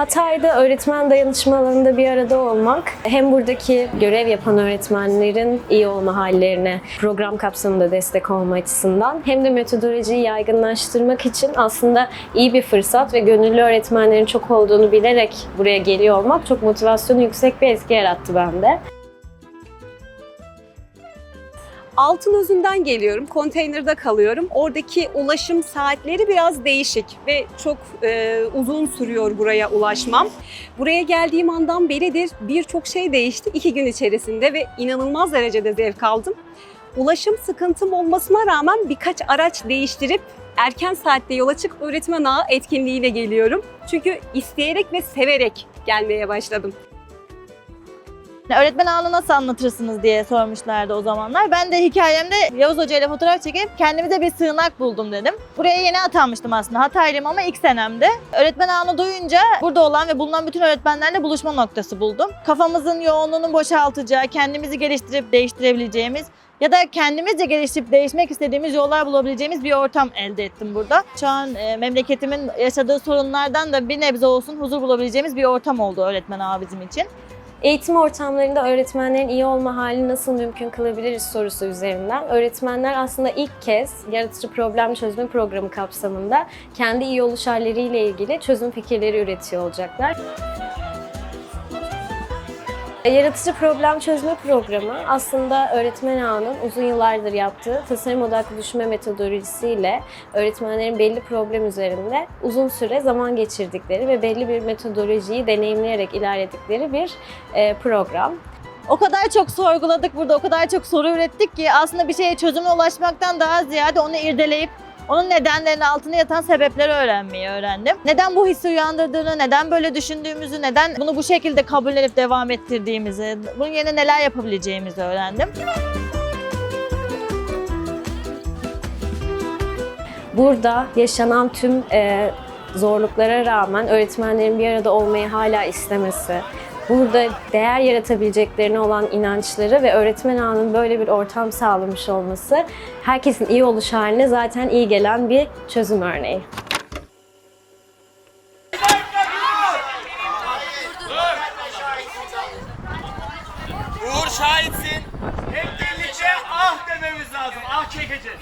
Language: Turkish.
Hatay'da öğretmen dayanışmalarında bir arada olmak hem buradaki görev yapan öğretmenlerin iyi olma hallerine program kapsamında destek olma açısından hem de metodolojiyi yaygınlaştırmak için aslında iyi bir fırsat ve gönüllü öğretmenlerin çok olduğunu bilerek buraya geliyor olmak çok motivasyonu yüksek bir etki yarattı bende. Altınözü'nden geliyorum. Konteynerde kalıyorum. Oradaki ulaşım saatleri biraz değişik ve çok e, uzun sürüyor buraya ulaşmam. Buraya geldiğim andan beridir birçok şey değişti iki gün içerisinde ve inanılmaz derecede zevk aldım. Ulaşım sıkıntım olmasına rağmen birkaç araç değiştirip erken saatte yola çık öğretmen ağı etkinliğiyle geliyorum. Çünkü isteyerek ve severek gelmeye başladım. Öğretmen ağını nasıl anlatırsınız diye sormuşlardı o zamanlar. Ben de hikayemde Yavuz Hoca ile fotoğraf çekip kendimize bir sığınak buldum dedim. Buraya yeni atanmıştım aslında. Hataylıyım ama ilk senemde. Öğretmen ağını duyunca burada olan ve bulunan bütün öğretmenlerle buluşma noktası buldum. Kafamızın yoğunluğunu boşaltacağı, kendimizi geliştirip değiştirebileceğimiz ya da kendimizce geliştirip değişmek istediğimiz yollar bulabileceğimiz bir ortam elde ettim burada. Şu an e, memleketimin yaşadığı sorunlardan da bir nebze olsun huzur bulabileceğimiz bir ortam oldu öğretmen ağı bizim için. Eğitim ortamlarında öğretmenlerin iyi olma halini nasıl mümkün kılabiliriz sorusu üzerinden öğretmenler aslında ilk kez yaratıcı problem çözme programı kapsamında kendi iyi oluş halleriyle ilgili çözüm fikirleri üretiyor olacaklar. Yaratıcı problem çözme programı aslında öğretmen ağının uzun yıllardır yaptığı tasarım odaklı düşünme metodolojisiyle öğretmenlerin belli problem üzerinde uzun süre zaman geçirdikleri ve belli bir metodolojiyi deneyimleyerek ilerledikleri bir e, program. O kadar çok sorguladık burada, o kadar çok soru ürettik ki aslında bir şeye çözüme ulaşmaktan daha ziyade onu irdeleyip onun nedenlerinin altında yatan sebepleri öğrenmeyi öğrendim. Neden bu hissi uyandırdığını, neden böyle düşündüğümüzü, neden bunu bu şekilde kabullenip devam ettirdiğimizi, bunun yerine neler yapabileceğimizi öğrendim. Burada yaşanan tüm e, zorluklara rağmen öğretmenlerin bir arada olmayı hala istemesi, burada değer yaratabileceklerine olan inançları ve öğretmen ağının böyle bir ortam sağlamış olması herkesin iyi oluş haline zaten iyi gelen bir çözüm örneği. Uğur şahitsin. Hep birlikte ah dememiz lazım. Ah çekeceğiz.